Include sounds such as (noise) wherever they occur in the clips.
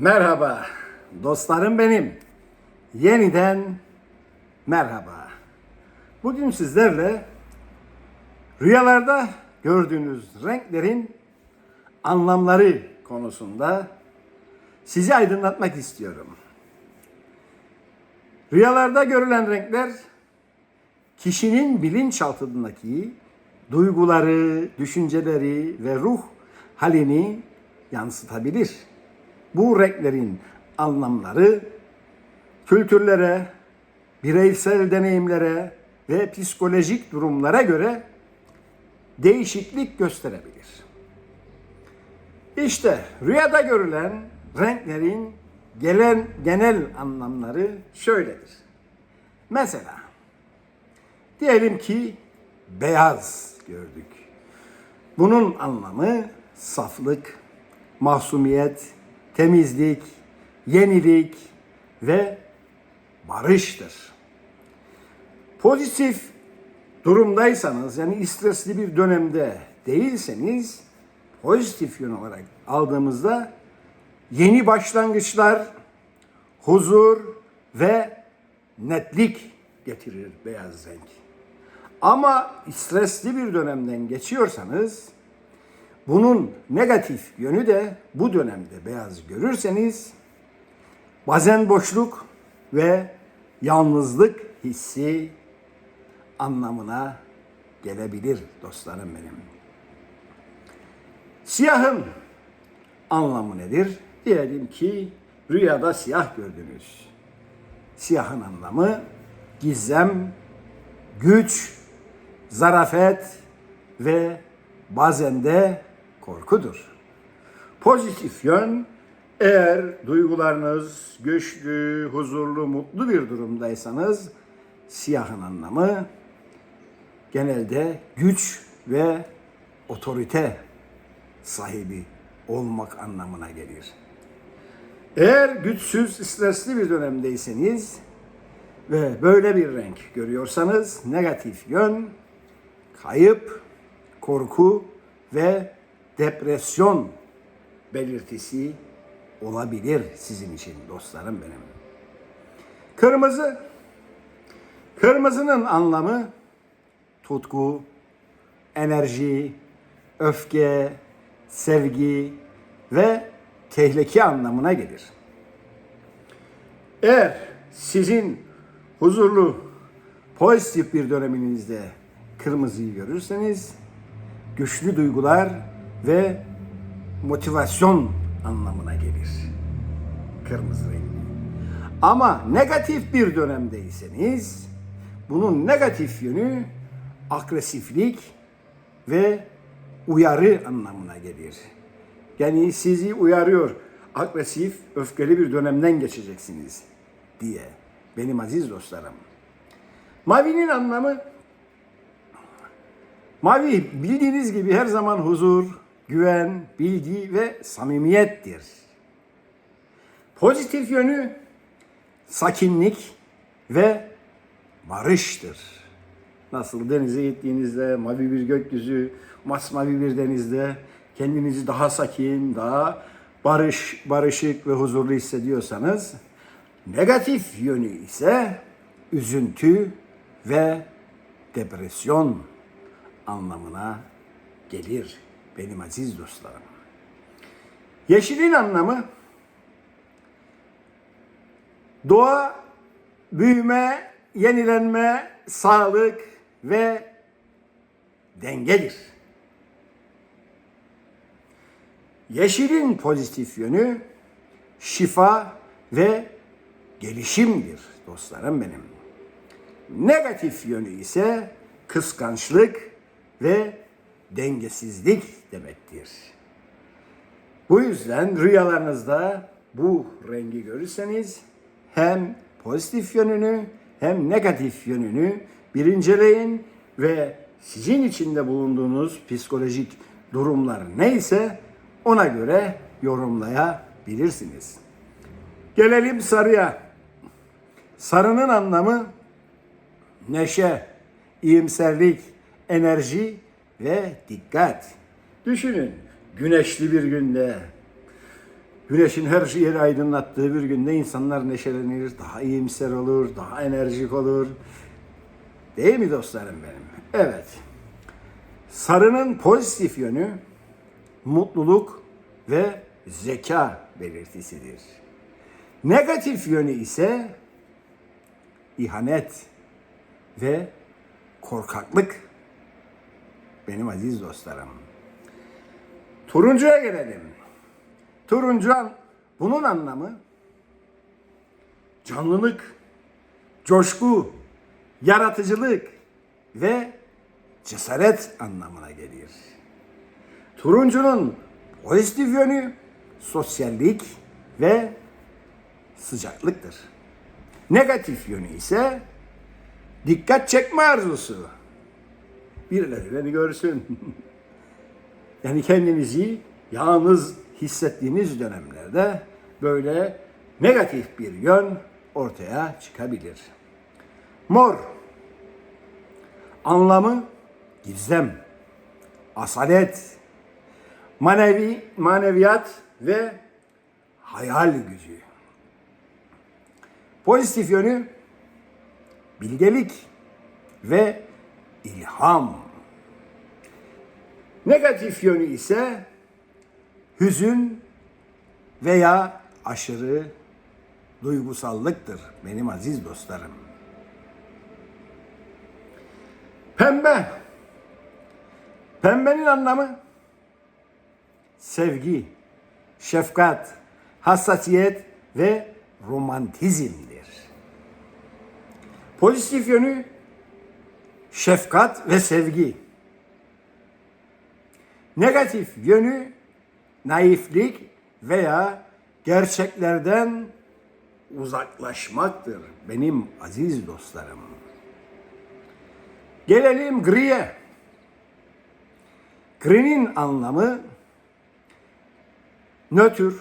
Merhaba dostlarım benim. Yeniden merhaba. Bugün sizlerle rüyalarda gördüğünüz renklerin anlamları konusunda sizi aydınlatmak istiyorum. Rüyalarda görülen renkler kişinin bilinçaltındaki duyguları, düşünceleri ve ruh halini yansıtabilir. Bu renklerin anlamları kültürlere, bireysel deneyimlere ve psikolojik durumlara göre değişiklik gösterebilir. İşte rüyada görülen renklerin gelen genel anlamları şöyledir. Mesela diyelim ki beyaz gördük. Bunun anlamı saflık, mahsumiyet, temizlik, yenilik ve barıştır. Pozitif durumdaysanız yani stresli bir dönemde değilseniz pozitif yön olarak aldığımızda yeni başlangıçlar, huzur ve netlik getirir beyaz renk. Ama stresli bir dönemden geçiyorsanız bunun negatif yönü de bu dönemde beyaz görürseniz bazen boşluk ve yalnızlık hissi anlamına gelebilir dostlarım benim. Siyahın anlamı nedir? Diyelim ki rüyada siyah gördünüz. Siyahın anlamı gizem, güç, zarafet ve bazen de korkudur. Pozitif yön eğer duygularınız güçlü, huzurlu, mutlu bir durumdaysanız siyahın anlamı genelde güç ve otorite sahibi olmak anlamına gelir. Eğer güçsüz, stresli bir dönemdeyseniz ve böyle bir renk görüyorsanız negatif yön kayıp, korku ve depresyon belirtisi olabilir sizin için dostlarım benim. Kırmızı Kırmızının anlamı tutku, enerji, öfke, sevgi ve tehlike anlamına gelir. Eğer sizin huzurlu, pozitif bir döneminizde kırmızıyı görürseniz güçlü duygular ve motivasyon anlamına gelir. Kırmızı rengi. Ama negatif bir dönemdeyseniz bunun negatif yönü agresiflik ve uyarı anlamına gelir. Yani sizi uyarıyor, agresif, öfkeli bir dönemden geçeceksiniz diye benim aziz dostlarım. Mavinin anlamı Mavi bildiğiniz gibi her zaman huzur, güven, bilgi ve samimiyettir. Pozitif yönü sakinlik ve barıştır. Nasıl denize gittiğinizde mavi bir gökyüzü, masmavi bir denizde kendinizi daha sakin, daha barış, barışık ve huzurlu hissediyorsanız negatif yönü ise üzüntü ve depresyon anlamına gelir benim aziz dostlarım. Yeşilin anlamı doğa, büyüme, yenilenme, sağlık ve dengedir. Yeşilin pozitif yönü şifa ve gelişimdir dostlarım benim. Negatif yönü ise kıskançlık ve dengesizlik demektir. Bu yüzden rüyalarınızda bu rengi görürseniz hem pozitif yönünü hem negatif yönünü bir inceleyin ve sizin içinde bulunduğunuz psikolojik durumlar neyse ona göre yorumlayabilirsiniz. Gelelim sarıya. Sarının anlamı neşe, iyimserlik, enerji ve dikkat. Düşünün güneşli bir günde Güneşin her yeri aydınlattığı bir günde insanlar neşelenir, daha iyimser olur, daha enerjik olur. Değil mi dostlarım benim? Evet. Sarının pozitif yönü mutluluk ve zeka belirtisidir. Negatif yönü ise ihanet ve korkaklık. Benim aziz dostlarım. Turuncuya gelelim. Turuncu bunun anlamı canlılık, coşku, yaratıcılık ve cesaret anlamına gelir. Turuncunun pozitif yönü sosyallik ve sıcaklıktır. Negatif yönü ise dikkat çekme arzusu. Birileri beni görsün. (laughs) yani kendinizi yalnız hissettiğiniz dönemlerde böyle negatif bir yön ortaya çıkabilir. Mor anlamı gizem, asalet, manevi maneviyat ve hayal gücü. Pozitif yönü bilgelik ve ilham. Negatif yönü ise hüzün veya aşırı duygusallıktır benim aziz dostlarım. Pembe. Pembenin anlamı sevgi, şefkat, hassasiyet ve romantizmdir. Pozitif yönü şefkat ve sevgi. Negatif yönü naiflik veya gerçeklerden uzaklaşmaktır benim aziz dostlarım. Gelelim griye. Gri'nin anlamı nötr,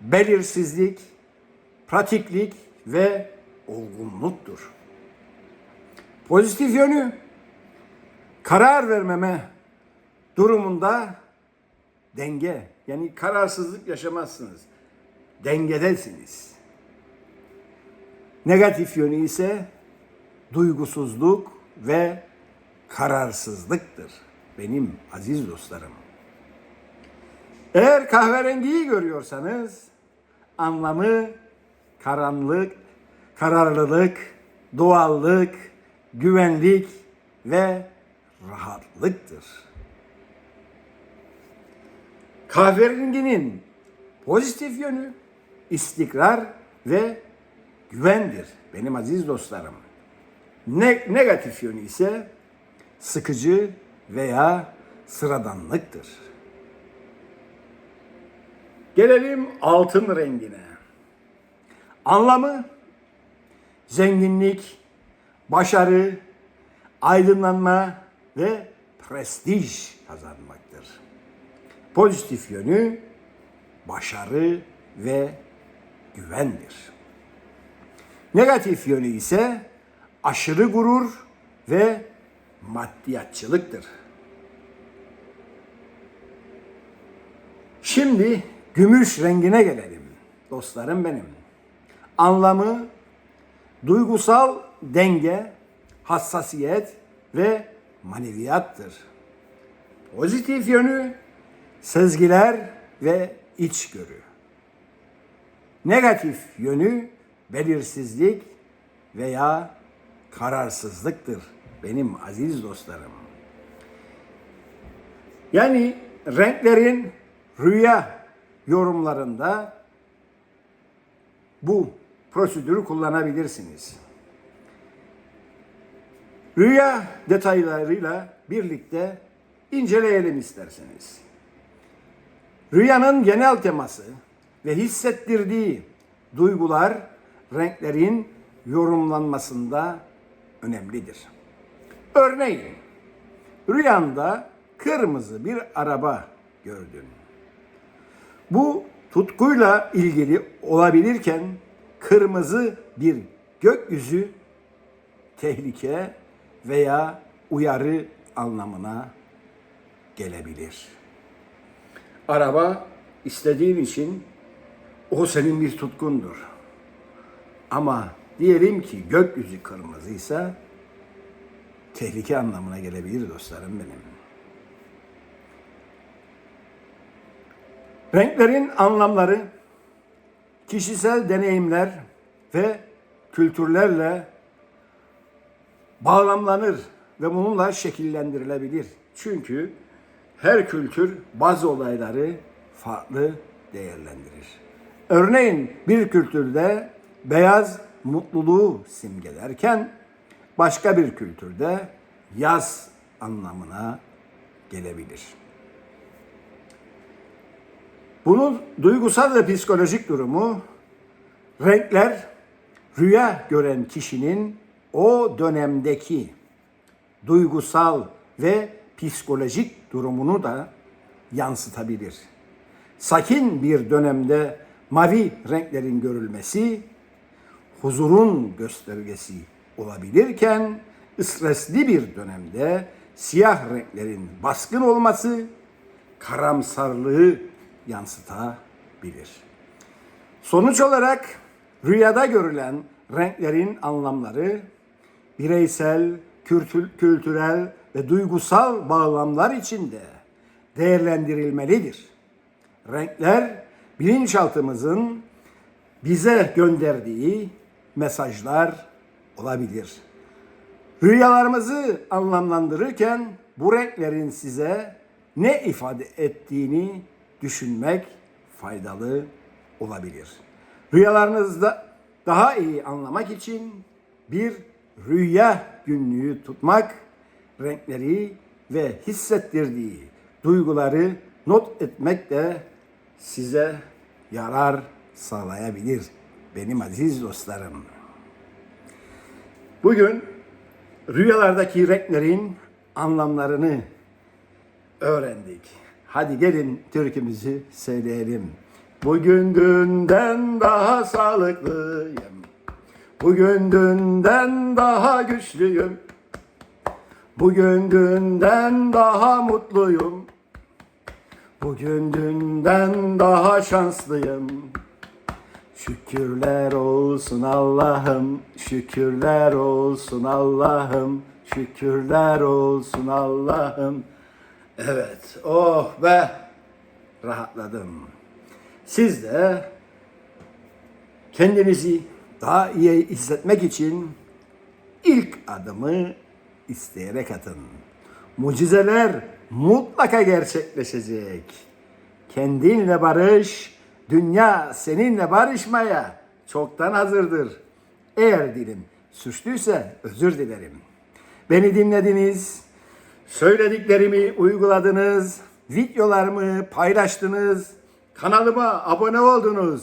belirsizlik, pratiklik ve olgunluktur. Pozitif yönü karar vermeme durumunda denge yani kararsızlık yaşamazsınız. Dengedesiniz. Negatif yönü ise duygusuzluk ve kararsızlıktır benim aziz dostlarım. Eğer kahverengiyi görüyorsanız anlamı karanlık, kararlılık, doğallık, güvenlik ve rahatlıktır. Kahverenginin pozitif yönü istikrar ve güvendir benim aziz dostlarım. Ne, negatif yönü ise sıkıcı veya sıradanlıktır. Gelelim altın rengine. Anlamı zenginlik, başarı, aydınlanma ve prestij kazanmaktır. Pozitif yönü başarı ve güvendir. Negatif yönü ise aşırı gurur ve maddiyatçılıktır. Şimdi gümüş rengine gelelim dostlarım benim. Anlamı duygusal denge, hassasiyet ve maneviyattır. Pozitif yönü sezgiler ve içgörü. Negatif yönü belirsizlik veya kararsızlıktır benim aziz dostlarım. Yani renklerin rüya yorumlarında bu prosedürü kullanabilirsiniz. Rüya detaylarıyla birlikte inceleyelim isterseniz. Rüyanın genel teması ve hissettirdiği duygular renklerin yorumlanmasında önemlidir. Örneğin rüyanda kırmızı bir araba gördün. Bu tutkuyla ilgili olabilirken kırmızı bir gökyüzü tehlike veya uyarı anlamına gelebilir. Araba istediğin için O senin bir tutkundur. Ama diyelim ki gökyüzü kırmızıysa tehlike anlamına gelebilir dostlarım benim. Renklerin anlamları kişisel deneyimler ve kültürlerle bağlamlanır ve bununla şekillendirilebilir. Çünkü her kültür bazı olayları farklı değerlendirir. Örneğin bir kültürde beyaz mutluluğu simgelerken başka bir kültürde yaz anlamına gelebilir. Bunun duygusal ve psikolojik durumu renkler rüya gören kişinin o dönemdeki duygusal ve psikolojik durumunu da yansıtabilir. Sakin bir dönemde mavi renklerin görülmesi huzurun göstergesi olabilirken stresli bir dönemde siyah renklerin baskın olması karamsarlığı yansıtabilir. Sonuç olarak rüyada görülen renklerin anlamları bireysel, kültü- kültürel ve duygusal bağlamlar içinde değerlendirilmelidir. Renkler bilinçaltımızın bize gönderdiği mesajlar olabilir. Rüyalarımızı anlamlandırırken bu renklerin size ne ifade ettiğini düşünmek faydalı olabilir. Rüyalarınızda daha iyi anlamak için bir rüya günlüğü tutmak, renkleri ve hissettirdiği duyguları not etmek de size yarar sağlayabilir benim aziz dostlarım. Bugün rüyalardaki renklerin anlamlarını öğrendik. Hadi gelin türkümüzü söyleyelim. Bugün dünden daha sağlıklıyım. Bugün dünden daha güçlüyüm. Bugün dünden daha mutluyum. Bugün dünden daha şanslıyım. Şükürler olsun Allah'ım, şükürler olsun Allah'ım, şükürler olsun Allah'ım. Evet, oh be, rahatladım. Siz de kendinizi daha iyi hissetmek için ilk adımı isteyerek atın. Mucizeler mutlaka gerçekleşecek. Kendinle barış, dünya seninle barışmaya çoktan hazırdır. Eğer dilim suçluysa özür dilerim. Beni dinlediniz, söylediklerimi uyguladınız, videolarımı paylaştınız, kanalıma abone oldunuz,